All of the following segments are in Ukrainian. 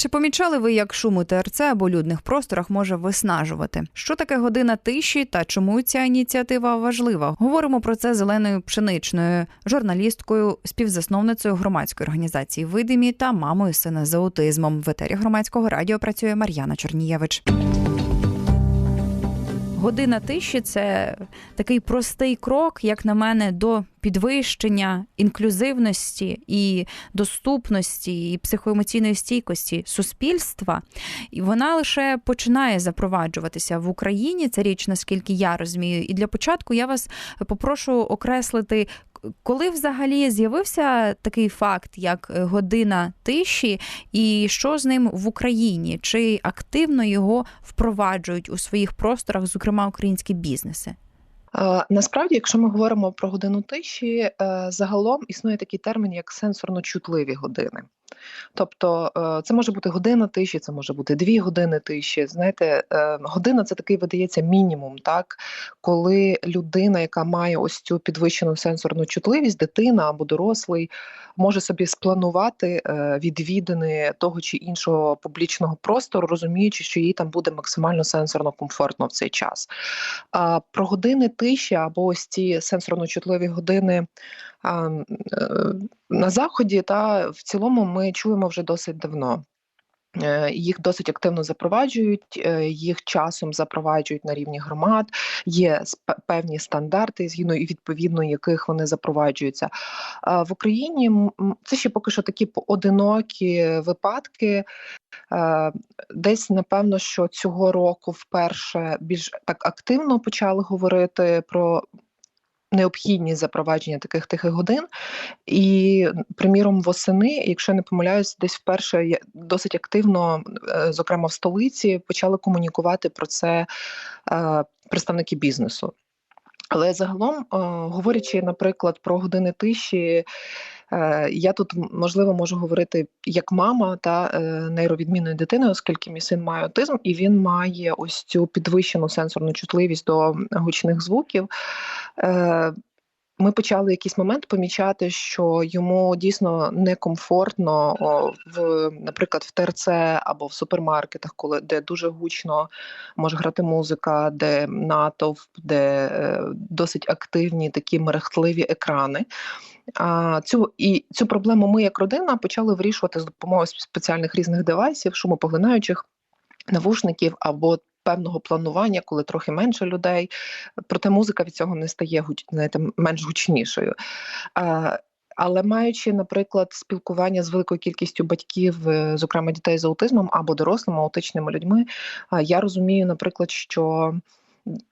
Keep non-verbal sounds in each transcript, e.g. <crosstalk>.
Чи помічали ви, як шум у ТРЦ або людних просторах може виснажувати? Що таке година тиші та чому ця ініціатива важлива? Говоримо про це зеленою пшеничною, журналісткою, співзасновницею громадської організації Видимі та мамою сина з аутизмом. В етері громадського радіо працює Мар'яна Чорнієвич. Година тиші це такий простий крок, як на мене, до підвищення інклюзивності і доступності і психоемоційної стійкості суспільства. І вона лише починає запроваджуватися в Україні. Це річ, наскільки я розумію. І для початку я вас попрошу окреслити. Коли взагалі з'явився такий факт, як година тиші, і що з ним в Україні? Чи активно його впроваджують у своїх просторах, зокрема українські бізнеси? Насправді, якщо ми говоримо про годину тиші, е, загалом існує такий термін, як сенсорно чутливі години. Тобто е, це може бути година тиші, це може бути дві години тиші. Знаєте, е, година це такий видається мінімум, так коли людина, яка має ось цю підвищену сенсорну чутливість, дитина або дорослий, може собі спланувати е, відвідини того чи іншого публічного простору, розуміючи, що їй там буде максимально сенсорно комфортно в цей час. Про години тиші або ось ці сенсорно чутливі години. На заході та в цілому ми чуємо вже досить давно. Е, їх досить активно запроваджують, е, їх часом запроваджують на рівні громад. Є певні стандарти, згідно і відповідно яких вони запроваджуються. В Україні це ще поки що такі поодинокі випадки. Десь напевно, що цього року вперше більш так активно почали говорити про необхідність запровадження таких тихих годин. І, приміром, восени, якщо не помиляюсь, десь вперше досить активно, е, зокрема в столиці, почали комунікувати про це е, представники бізнесу. Але загалом, е, говорячи, наприклад, про години тиші. Е, я тут можливо можу говорити як мама та е, нейровідмінної дитини, оскільки мій син має аутизм, і він має ось цю підвищену сенсорну чутливість до гучних звуків. Ми почали якийсь момент помічати, що йому дійсно некомфортно в, наприклад, в ТРЦ або в супермаркетах, коли де дуже гучно може грати музика, де натовп, де е, досить активні такі мерехтливі екрани. А цю і цю проблему ми, як родина, почали вирішувати з допомогою спеціальних різних девайсів, шумопоглинаючих навушників або певного планування, коли трохи менше людей. Проте музика від цього не стає знаєте, менш гучнішою. Але маючи, наприклад, спілкування з великою кількістю батьків, е, зокрема дітей з аутизмом або дорослими аутичними людьми, я розумію, наприклад, що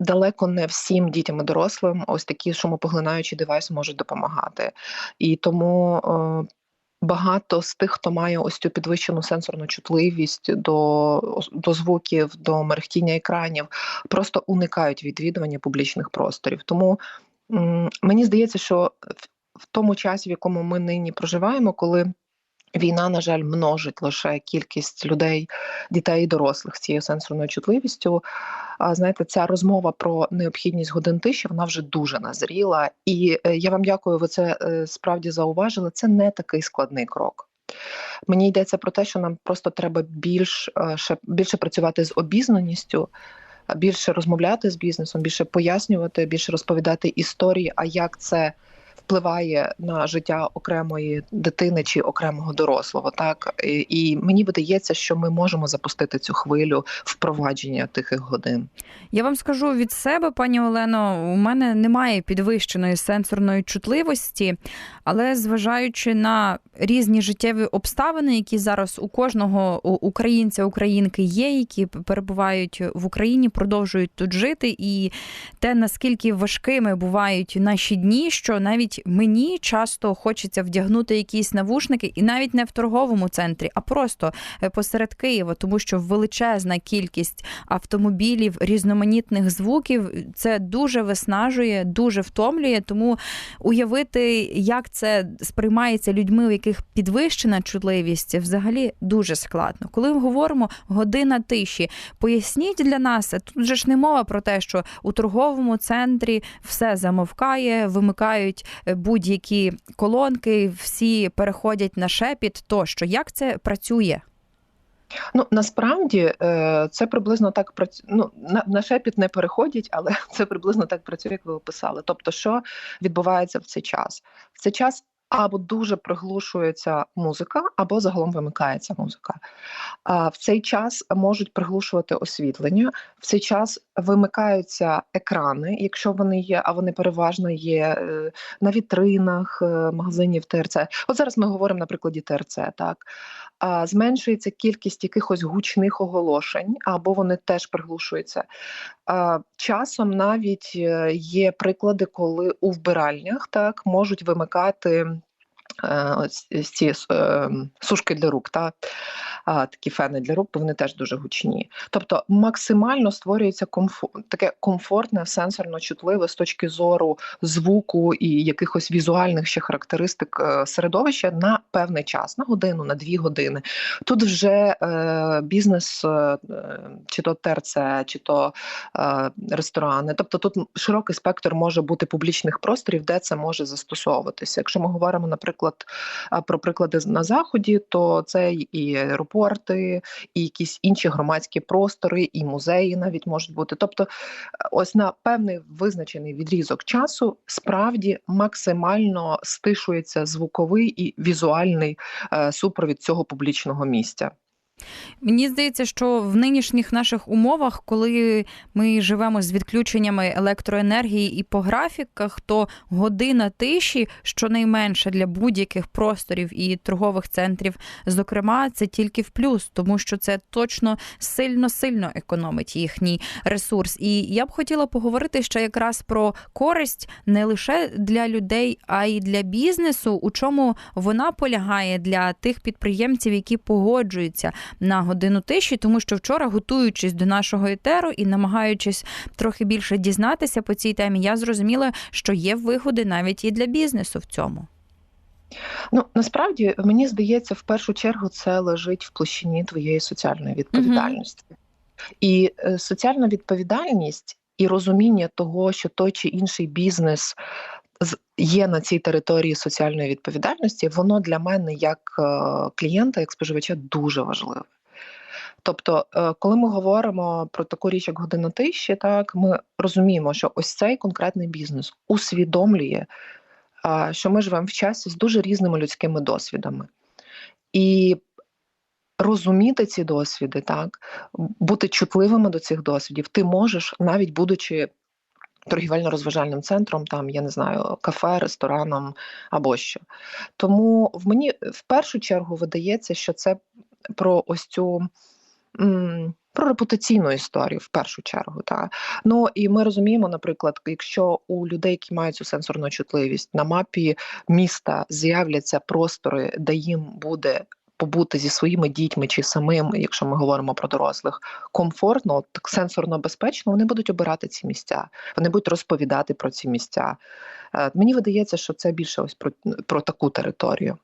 далеко не всім дітям і дорослим ось такі шумопоглинаючі девайси можуть допомагати. І тому е, багато з тих, хто має ось цю підвищену сенсорну чутливість до до звуків, до мерехтіння екранів, просто уникають відвідування публічних просторів. Тому мені здається, що в тому часі, в якому ми нині проживаємо, коли Війна, на жаль, множить лише кількість людей, дітей і дорослих з цією сенсорною чутливістю. А знаєте, ця розмова про необхідність годин тиші вона вже дуже назріла. І е, я вам дякую, ви це е, справді зауважили. Це не такий складний крок. Мені йдеться про те, що нам просто треба більш е, більше працювати з обізнаністю. Більше розмовляти з бізнесом, більше пояснювати, більше розповідати історії, а як це впливає на життя окремої дитини чи окремого дорослого. Так і мені видається, що ми можемо запустити цю хвилю впровадження тихих годин. Я вам скажу від себе, пані Олено, у мене немає підвищеної сенсорної чутливості, але зважаючи на різні життєві обставини, які зараз у кожного українця, українки є, які перебувають в Україні, продовжують тут жити, і те наскільки важкими бувають наші дні, що навіть мені часто хочеться вдягнути якісь навушники, і навіть не в торговому центрі, а просто е, посеред Києва, тому що величезна кількість автомобілів, різноманітних звуків це дуже виснажує, дуже втомлює. Тому уявити, як це сприймається людьми, у яких підвищена чутливість, взагалі дуже складно. Коли ми говоримо година тиші, поясніть для нас, тут же ж не мова про те, що у торговому центрі все замовкає, вимикають будь-які колонки, всі переходять на шепіт тощо. Як це працює? Ну насправді е, це приблизно так працює. Ну на, на шепіт не переходять, але <laughs> це приблизно так працює, як ви описали. Тобто, що відбувається в цей час? В цей час або дуже приглушується музика, або загалом вимикається музика. В цей час можуть приглушувати освітлення, в цей час вимикаються екрани, якщо вони є, а вони переважно є е, на вітринах е, магазинів ТРЦ. От зараз ми говоримо на прикладі ТРЦ, так зменшується кількість якихось гучних оголошень, або вони теж приглушуються. Часом навіть е, є приклади, коли у вбиральнях так можуть вимикати. Е, ці е, сушки для рук, та такі фени для рук, бо вони теж дуже гучні. Тобто максимально створюється комфорт, таке комфортне, сенсорно чутливе з точки зору звуку і якихось візуальних ще характеристик е, середовища на певний час, на годину, на дві години. Тут вже е, бізнес, е, чи то ТРЦ, чи то е, ресторани. Тобто тут широкий спектр може бути публічних просторів, де це може застосовуватися. Якщо ми говоримо, наприклад, про приклади на заході, то це і аеропорти, і якісь інші громадські простори, і музеї навіть можуть бути. Тобто, ось на певний визначений відрізок часу справді максимально стишується звуковий і візуальний е, супровід цього публічного місця. Мені здається, що в нинішніх наших умовах, коли ми живемо з відключеннями електроенергії і по графіках, то година тиші, щонайменше для будь-яких просторів і торгових центрів, зокрема, це тільки в плюс, тому що це точно сильно-сильно економить їхній ресурс. І я б хотіла поговорити ще якраз про користь не лише для людей, а й для бізнесу, у чому вона полягає для тих підприємців, які погоджуються на годину тиші, тому що вчора, готуючись до нашого етеру і намагаючись трохи більше дізнатися по цій темі, я зрозуміла, що є вигоди навіть і для бізнесу в цьому. Ну насправді мені здається, в першу чергу це лежить в площині твоєї соціальної відповідальності. Угу. І е, соціальна відповідальність і розуміння того, що той чи інший бізнес є на цій території соціальної відповідальності, воно для мене як е, клієнта, як споживача, дуже важливе. Тобто, е, коли ми говоримо про таку річ, як година тиші, так ми розуміємо, що ось цей конкретний бізнес усвідомлює, що ми живемо в часі з дуже різними людськими досвідами. І розуміти ці досвіди, так, бути чутливими до цих досвідів, ти можеш, навіть будучи торгівельно-розважальним центром, там я не знаю, кафе, рестораном або що. Тому в мені в першу чергу видається, що це про ось цю. Про репутаційну історію в першу чергу, та ну і ми розуміємо, наприклад, якщо у людей, які мають цю сенсорну чутливість на мапі міста з'являться простори, де їм буде побути зі своїми дітьми чи самим, якщо ми говоримо про дорослих, комфортно, так сенсорно безпечно, вони будуть обирати ці місця, вони будуть розповідати про ці місця. Е, мені видається, що це більше ось про, про таку територію.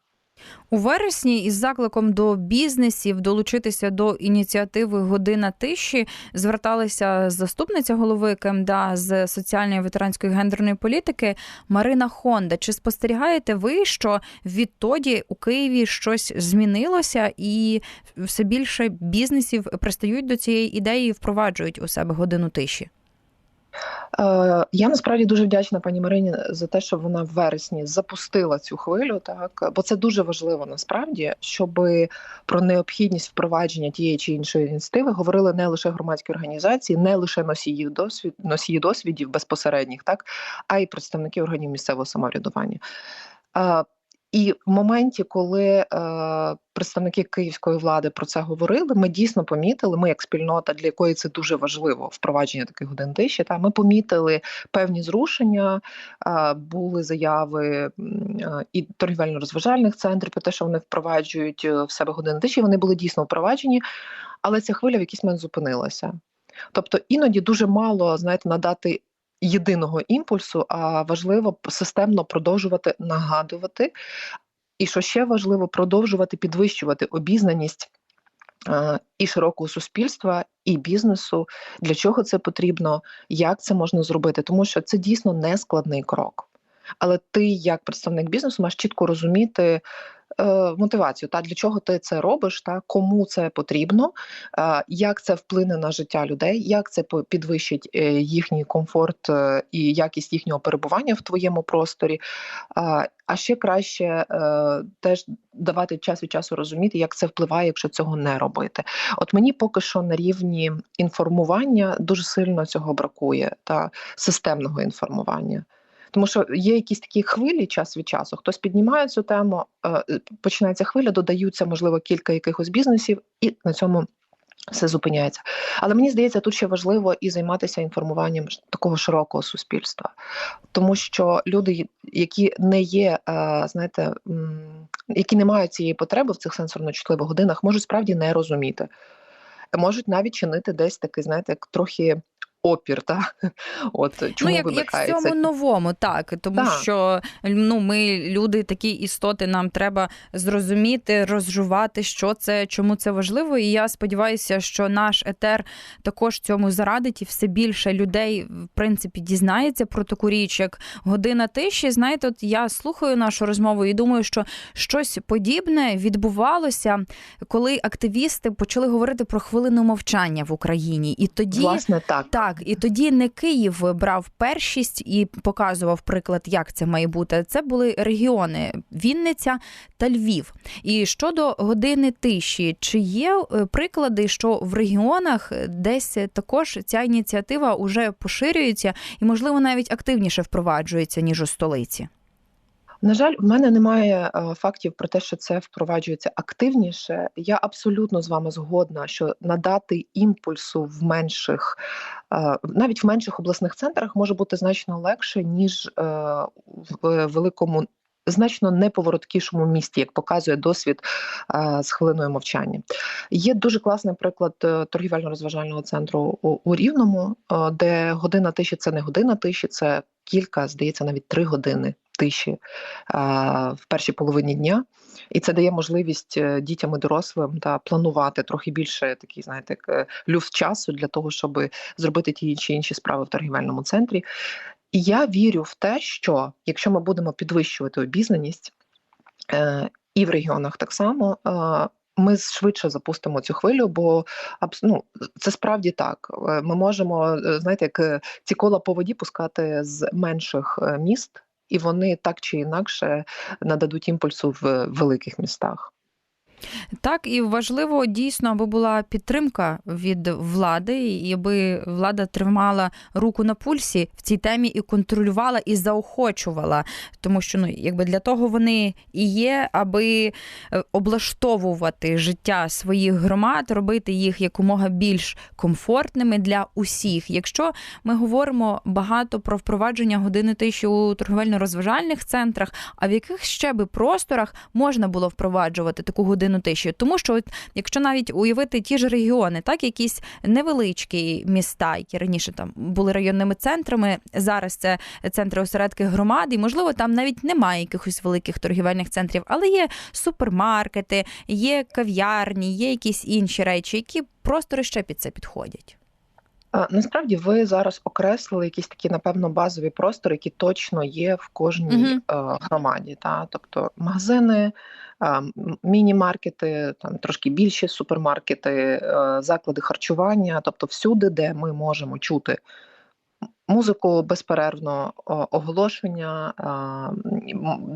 У вересні із закликом до бізнесів долучитися до ініціативи Година тиші зверталася заступниця голови КМДА з соціальної ветеранської гендерної політики Марина Хонда. Чи спостерігаєте ви, що відтоді у Києві щось змінилося, і все більше бізнесів пристають до цієї ідеї і впроваджують у себе годину тиші? Е, я насправді дуже вдячна пані Марині за те, що вона в вересні запустила цю хвилю, так бо це дуже важливо насправді, щоб про необхідність впровадження тієї чи іншої ініціативи говорили не лише громадські організації, не лише носії досвід носії досвідів безпосередніх, так а й представники органів місцевого самоврядування. І в моменті, коли е, представники київської влади про це говорили, ми дійсно помітили. Ми, як спільнота, для якої це дуже важливо впровадження таких годин тиші, та ми помітили певні зрушення, е, були заяви е, і торгівельно-розважальних центрів про те, що вони впроваджують е, в себе години тиші. Вони були дійсно впроваджені, але ця хвиля в якийсь момент зупинилася. Тобто іноді дуже мало знаєте, надати єдиного імпульсу, а важливо системно продовжувати нагадувати. І що ще важливо, продовжувати підвищувати обізнаність е, і широкого суспільства, і бізнесу. Для чого це потрібно, як це можна зробити, тому що це дійсно не складний крок. Але ти, як представник бізнесу, маєш чітко розуміти, мотивацію, та для чого ти це робиш, та кому це потрібно, е, як це вплине на життя людей, як це підвищить е, їхній комфорт е, і якість їхнього перебування в твоєму просторі. Е, а ще краще е, теж давати час від часу розуміти, як це впливає, якщо цього не робити. От мені поки що на рівні інформування дуже сильно цього бракує та системного інформування. Тому що є якісь такі хвилі час від часу. Хтось піднімає цю тему, е, е, починається хвиля, додаються, можливо, кілька якихось бізнесів, і на цьому все зупиняється. Але мені здається, тут ще важливо і займатися інформуванням такого широкого суспільства, тому що люди, які не є, е, знаєте, які не мають цієї потреби в цих сенсорно-чутливих годинах, можуть справді не розуміти, можуть навіть чинити десь такий, знаєте, трохи опір. Та? <laughs> От чому ну, як, як в цьому це? новому, так. Тому Так. що ну, ми, люди, такі істоти, нам треба зрозуміти, розжувати, що це, чому це важливо. І я сподіваюся, що наш етер також цьому зарадить, і все більше людей, в принципі, дізнається про таку річ, як година тиші. Знаєте, от я слухаю нашу розмову і думаю, що щось подібне відбувалося, коли активісти почали говорити про хвилину мовчання в Україні. І тоді Власне, так. так, і тоді не Київ брав першість і показував приклад, як це має бути. Це були регіони Вінниця та Львів. І щодо години тиші, чи є е, приклади, що в регіонах десь також ця ініціатива вже поширюється і, можливо, навіть активніше впроваджується ніж у столиці? На жаль, в мене немає е, фактів про те, що це впроваджується активніше. Я абсолютно з вами згодна, що надати імпульсу в менших, е, навіть в менших обласних центрах може бути значно легше, ніж е, в великому. Значно неповороткішому місті, як показує досвід е, з хвилиною мовчання. Є дуже класний приклад е, торгівельно-розважального центру у, Рівному, е, де година тиші це не година тиші, це кілька, здається, навіть три години тиші а, в першій половині дня, і це дає можливість дітям і дорослим та планувати трохи більше такий, знаєте, люфт часу для того, щоб зробити ті чи інші справи в торгівельному центрі. Я вірю в те, що якщо ми будемо підвищувати обізнаність е, і в регіонах так само. Е, ми швидше запустимо цю хвилю, бо ну, це справді так. Е, Ми можемо, е, знаєте, як е, ці кола по воді пускати з менших міст, і вони так чи інакше нададуть імпульсу в великих містах. Так, і важливо дійсно, аби була підтримка від влади, і аби влада тримала руку на пульсі в цій темі і контролювала і заохочувала. Тому що ну, якби для того вони і є, аби е, облаштовувати життя своїх громад, робити їх якомога більш комфортними для усіх. Якщо ми говоримо багато про впровадження години тиші у торговельно-розважальних центрах, а в яких ще би просторах можна було впроваджувати таку годину тиші? Тому що, якщо навіть уявити ті ж регіони, так якісь невеличкі міста, які раніше там були районними центрами, зараз це центри осередки громад, і можливо там навіть немає якихось великих торгівельних центрів, але є супермаркети, є кав'ярні, є якісь інші речі, які простори ще під це підходять. Насправді ви зараз окреслили якісь такі, напевно, базові простори, які точно є в кожній mm-hmm. громаді. Та? Тобто магазини, міні-маркети, там трошки більші супермаркети, е, заклади харчування, тобто всюди, де ми можемо чути музику безперервно, оголошення,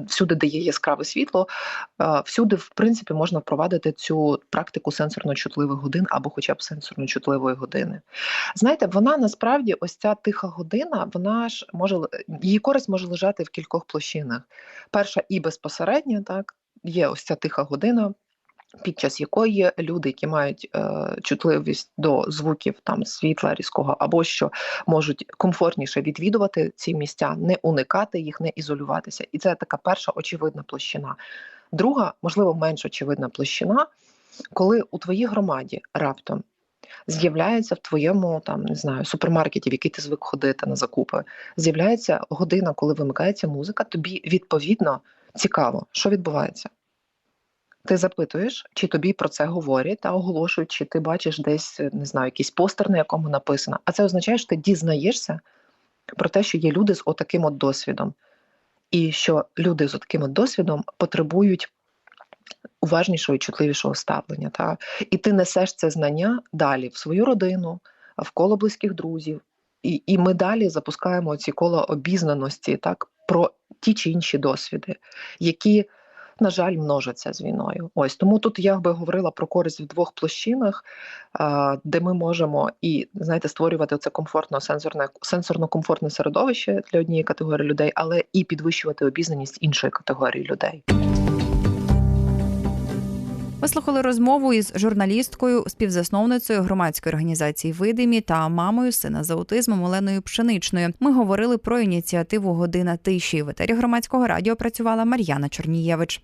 всюди, де є яскраве світло, всюди, в принципі, можна впровадити цю практику сенсорно-чутливих годин або хоча б сенсорно-чутливої години. Знаєте, вона насправді ось ця тиха година, вона ж може її користь може лежати в кількох площинах. Перша і безпосередня, так, є ось ця тиха година. Під час якої люди, які мають е, чутливість до звуків там світла різкого або що можуть комфортніше відвідувати ці місця, не уникати їх, не ізолюватися. І це така перша очевидна площина. Друга, можливо, менш очевидна площина, коли у твоїй громаді раптом з'являється в твоєму там не знаю супермаркеті, в який ти звик ходити на закупи. З'являється година, коли вимикається музика. Тобі відповідно цікаво, що відбувається. Ти запитуєш, чи тобі про це говорять та оголошують, чи ти бачиш десь не знаю, якийсь постер, на якому написано. А це означає, що ти дізнаєшся про те, що є люди з отаким от досвідом, і що люди з отаким от досвідом потребують уважнішого і чутливішого ставлення. Та? І ти несеш це знання далі в свою родину, в коло близьких друзів. І, і ми далі запускаємо ці кола обізнаності так, про ті чи інші досвіди, які, на жаль, множаться з війною. Ось тому тут я би говорила про користь в двох площинах, де ми можемо і знаєте, створювати це комфортно сенсорне сенсорно комфортне середовище для однієї категорії людей, але і підвищувати обізнаність іншої категорії людей. Ви слухали розмову із журналісткою, співзасновницею громадської організації Видимі та мамою сина з аутизмом Оленою Пшеничною. Ми говорили про ініціативу Година тиші. В етері громадського радіо працювала Мар'яна Чорнієвич.